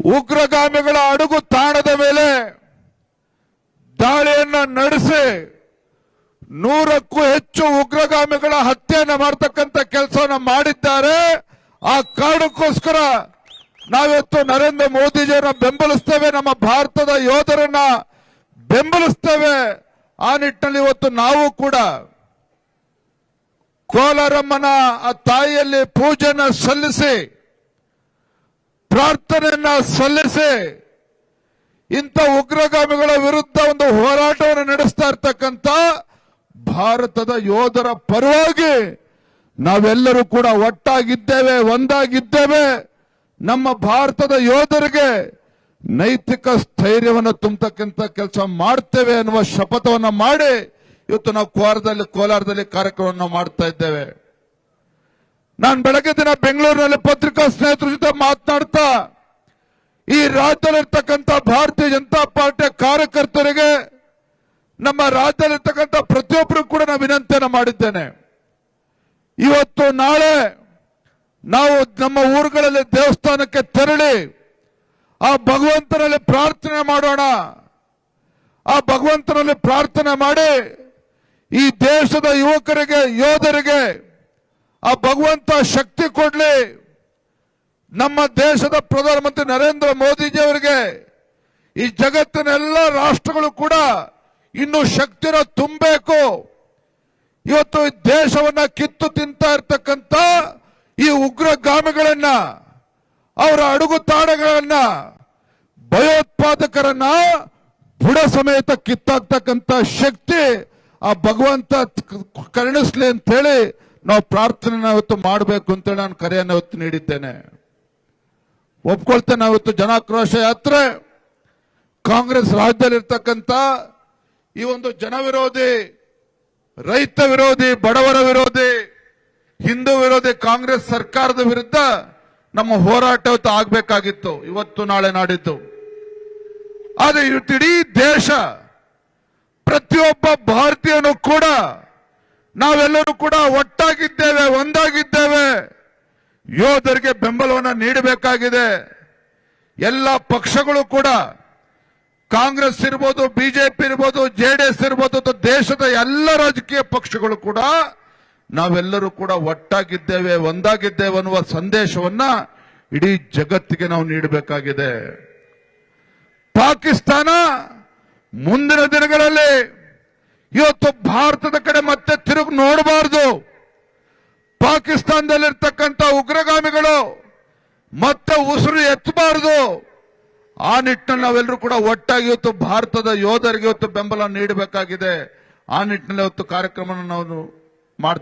ಉಗ್ರಗಾಮಿಗಳ ಅಡುಗು ತಾಣದ ಮೇಲೆ ದಾಳಿಯನ್ನ ನಡೆಸಿ ನೂರಕ್ಕೂ ಹೆಚ್ಚು ಉಗ್ರಗಾಮಿಗಳ ಹತ್ಯೆಯನ್ನು ಮಾಡತಕ್ಕಂತ ಕೆಲಸವನ್ನು ಮಾಡಿದ್ದಾರೆ. ಆ ಕಾರಣಕ್ಕೋಸ್ಕರ ನಾವಿವತ್ತು ನರೇಂದ್ರ ಮೋದಿಜಿಯನ್ನ ಬೆಂಬಲಿಸ್ತೇವೆ, ನಮ್ಮ ಭಾರತದ ಯೋಧರನ್ನ ಬೆಂಬಲಿಸ್ತೇವೆ. ಆ ನಿಟ್ಟಿನಲ್ಲಿ ಇವತ್ತು ನಾವು ಕೂಡ ಕೋಲಾರಮ್ಮನ ಆ ತಾಯಿಯಲ್ಲಿ ಪೂಜೆನ ಸಲ್ಲಿಸಿ ಪ್ರಾರ್ಥನೆಯನ್ನ ಸಲ್ಲಿಸಿ ಇಂಥ ಉಗ್ರಗಾಮಿಗಳ ವಿರುದ್ಧ ಒಂದು ಹೋರಾಟವನ್ನು ನಡೆಸ್ತಾ ಇರ್ತಕ್ಕಂಥ ಭಾರತದ ಯೋಧರ ಪರವಾಗಿ ನಾವೆಲ್ಲರೂ ಕೂಡ ಒಟ್ಟಾಗಿದ್ದೇವೆ, ಒಂದಾಗಿದ್ದೇವೆ. ನಮ್ಮ ಭಾರತದ ಯೋಧರಿಗೆ ನೈತಿಕ ಸ್ಥೈರ್ಯವನ್ನು ತುಂಬತಕ್ಕಂಥ ಕೆಲಸ ಮಾಡ್ತೇವೆ ಅನ್ನುವ ಶಪಥವನ್ನು ಮಾಡಿ ಇವತ್ತು ನಾವು ಕೋಲಾರದಲ್ಲಿ ಕೋಲಾರದಲ್ಲಿ ಕಾರ್ಯಕ್ರಮವನ್ನು ಮಾಡ್ತಾ ಇದ್ದೇವೆ. ನಾನು ಬೆಳಗ್ಗೆ ದಿನ ಬೆಂಗಳೂರಿನಲ್ಲಿ ಪತ್ರಿಕಾ ಸ್ನೇಹಿತರ ಜೊತೆ ಮಾತನಾಡ್ತಾ, ಈ ರಾಜ್ಯದಲ್ಲಿರ್ತಕ್ಕಂಥ ಭಾರತೀಯ ಜನತಾ ಪಾರ್ಟಿಯ ಕಾರ್ಯಕರ್ತರಿಗೆ, ನಮ್ಮ ರಾಜ್ಯದಲ್ಲಿರ್ತಕ್ಕಂಥ ಪ್ರತಿಯೊಬ್ಬರು ಕೂಡ ನಾನು ವಿನಂತಿಯನ್ನು ಮಾಡಿದ್ದೇನೆ. ಇವತ್ತು ನಾಳೆ ನಾವು ನಮ್ಮ ಊರುಗಳಲ್ಲಿ ದೇವಸ್ಥಾನಕ್ಕೆ ತೆರಳಿ, ಆ ಭಗವಂತನಲ್ಲಿ ಪ್ರಾರ್ಥನೆ ಮಾಡೋಣ. ಆ ಭಗವಂತನಲ್ಲಿ ಪ್ರಾರ್ಥನೆ ಮಾಡಿ, ಈ ದೇಶದ ಯುವಕರಿಗೆ, ಯೋಧರಿಗೆ ಆ ಭಗವಂತ ಶಕ್ತಿ ಕೊಡಲಿ. ನಮ್ಮ ದೇಶದ ಪ್ರಧಾನಮಂತ್ರಿ ನರೇಂದ್ರ ಮೋದಿಜಿ ಅವರಿಗೆ ಈ ಜಗತ್ತಿನ ಎಲ್ಲ ರಾಷ್ಟ್ರಗಳು ಕೂಡ ಇನ್ನು ಶಕ್ತಿನ ತುಂಬಬೇಕು. ಇವತ್ತು ದೇಶವನ್ನ ಕಿತ್ತು ತಿಂತಾ ಇರ್ತಕ್ಕಂಥ ಈ ಉಗ್ರಗಾಮಿಗಳನ್ನ, ಅವರ ಅಡುಗು ತಾಣಗಳನ್ನ, ಭಯೋತ್ಪಾದಕರನ್ನ ಬುಡ ಸಮೇತ ಕಿತ್ತಾಕ್ತಕ್ಕಂಥ ಶಕ್ತಿ ಆ ಭಗವಂತ ಕರುಣಿಸ್ಲಿ ಅಂತ ಹೇಳಿ ನಾವು ಪ್ರಾರ್ಥನೆ ಇವತ್ತು ಮಾಡಬೇಕು ಅಂತ ನಾನು ಕರೆಯನ್ನು ಇವತ್ತು ನೀಡಿದ್ದೇನೆ. ಒಪ್ಕೊಳ್ತೇನೆ ಇವತ್ತು ಜನಾಕ್ರೋಶ ಯಾತ್ರೆ, ಕಾಂಗ್ರೆಸ್ ರಾಜ್ಯದಲ್ಲಿರ್ತಕ್ಕಂಥ ಈ ಒಂದು ಜನವಿರೋಧಿ, ರೈತ ವಿರೋಧಿ, ಬಡವರ ವಿರೋಧಿ, ಹಿಂದೂ ವಿರೋಧಿ, ಕಾಂಗ್ರೆಸ್ ಸರ್ಕಾರದ ವಿರುದ್ಧ ನಮ್ಮ ಹೋರಾಟ ಇವತ್ತು ಆಗ್ಬೇಕಾಗಿತ್ತು, ಇವತ್ತು ನಾಳೆ ನಾಡಿದ್ದು. ಆದ್ರೆ ಇವತ್ತು ದೇಶ ಪ್ರತಿಯೊಬ್ಬ ಭಾರತೀಯನು ಕೂಡ ನಾವೆಲ್ಲರೂ ಕೂಡ ಒಟ್ಟಾಗಿದ್ದೇವೆ, ಒಂದಾಗಿದ್ದೇವೆ. ಯೋಧರಿಗೆ ಬೆಂಬಲವನ್ನು ನೀಡಬೇಕಾಗಿದೆ. ಎಲ್ಲ ಪಕ್ಷಗಳು ಕೂಡ, ಕಾಂಗ್ರೆಸ್ ಇರ್ಬೋದು, ಬಿಜೆಪಿ ಇರ್ಬೋದು ಜೆಡಿಎಸ್ ಇರ್ಬೋದು, ಅಥವಾ ದೇಶದ ಎಲ್ಲ ರಾಜಕೀಯ ಪಕ್ಷಗಳು ಕೂಡ, ನಾವೆಲ್ಲರೂ ಕೂಡ ಒಟ್ಟಾಗಿದ್ದೇವೆ, ಒಂದಾಗಿದ್ದೇವೆ ಅನ್ನುವ ಸಂದೇಶವನ್ನ ಇಡೀ ಜಗತ್ತಿಗೆ ನಾವು ನೀಡಬೇಕಾಗಿದೆ. ಪಾಕಿಸ್ತಾನ ಮುಂದಿನ ದಿನಗಳಲ್ಲಿ, ಇವತ್ತು ಭಾರತದ ಕಡೆ ಮತ್ತೆ ತಿರುಗಿ ನೋಡಬಾರದು ಪಾಕಿಸ್ತಾನದಲ್ಲಿರ್ತಕ್ಕಂಥ ಉಗ್ರಗಾಮಿಗಳು ಮತ್ತೆ ಉಸಿರು ಎತ್ತಬಾರದು. ಆ ನಿಟ್ಟಿನಲ್ಲಿ ನಾವೆಲ್ಲರೂ ಕೂಡ ಒಟ್ಟಾಗಿ ಇವತ್ತು ಭಾರತದ ಯೋಧರಿಗೆ ಇವತ್ತು ಬೆಂಬಲ ನೀಡಬೇಕಾಗಿದೆ. ಆ ನಿಟ್ಟಿನಲ್ಲಿ ಇವತ್ತು ಕಾರ್ಯಕ್ರಮ ನಾವು ಮಾಡ್ತೀವಿ.